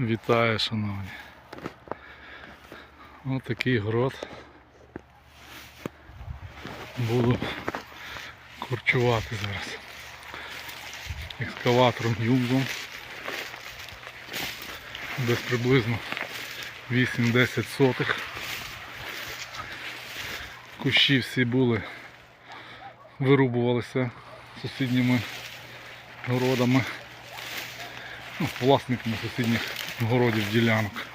Вітаю, шановні. Ось такий город. Буду корчувати зараз. Екскаватором юнгом. Десь приблизно 8-10 сотих. Кущі всі були, вирубувалися сусідніми городами ну, власниками сусідніх городів ділянок.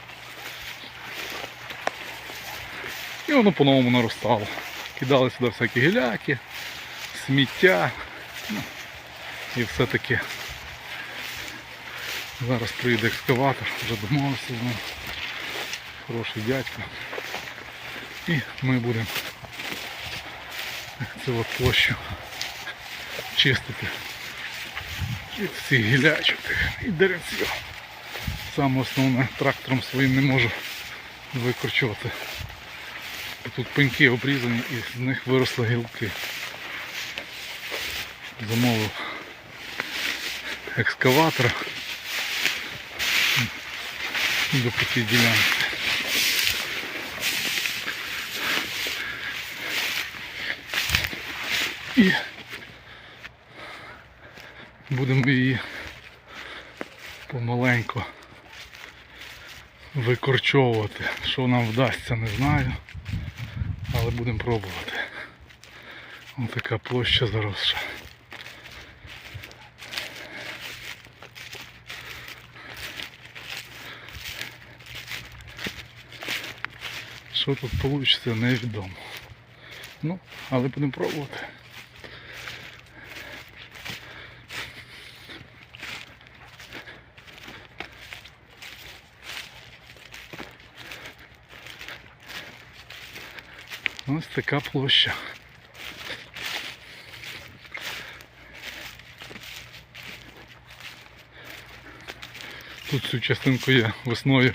І воно по-новому наростало. Кидали сюди всякі гіляки, сміття. Ну, і все таке. Зараз приїде екскаватор, вже домовився з ним. Хороший дядько. І ми будемо цю площу чистити від всіх гілячок і деревців. Саме основне трактором своїм не можу викорчувати. Тут пеньки обрізані і з них виросли гілки. Замовив екскаватора до по цій ділянці. І будемо її помаленьку викорчовувати. Що нам вдасться, не знаю. Але будемо пробувати. Ось така площа заросша. Що тут вийде, невідомо. Ну, але будемо пробувати. Ось така площа. Тут цю частинку я весною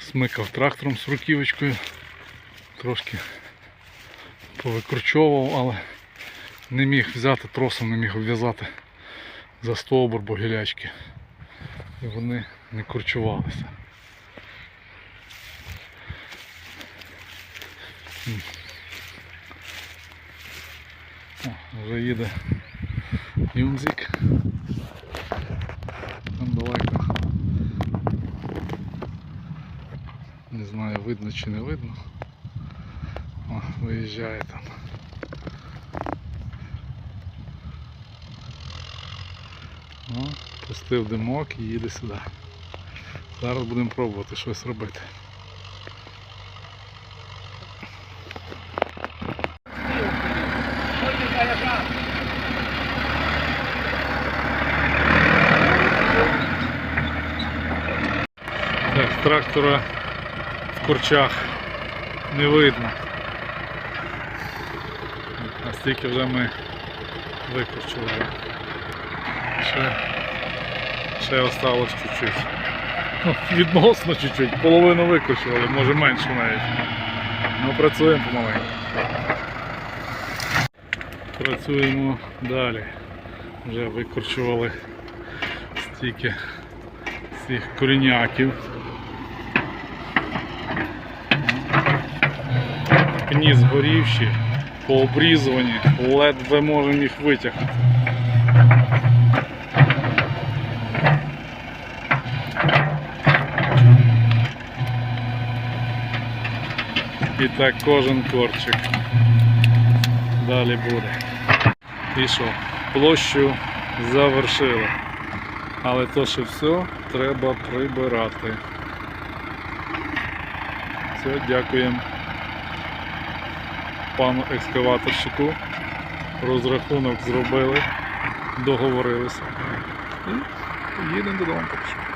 смикав трактором з руківочкою. Трошки повикручовував, але не міг взяти тросом, не міг обв'язати за стовбур, бо гілячки. І вони не корчувалися. О, вже їде Юнзик. Там далеко. Не знаю, видно чи не видно. О, виїжджає там. О, пустив димок і їде сюди. Зараз будемо пробувати щось робити. Так, трактора в корчах не видно. А стільки вже ми викорчували. Ще, ще осталось чуть-чуть. Ну, Відносно чуть-чуть, половину викорчували, може менше навіть. Ну працюємо помаленьку. Працюємо далі. Вже викорчували стільки цих коріняків. Пні згорівші, пообрізувані, ледве можемо їх витягнути. І так кожен корчик. Далі буде. Що? Площу завершили. Але то ще все треба прибирати. Все, дякуємо пану екскаваторщику. Розрахунок зробили, договорилися. І їдемо додому що.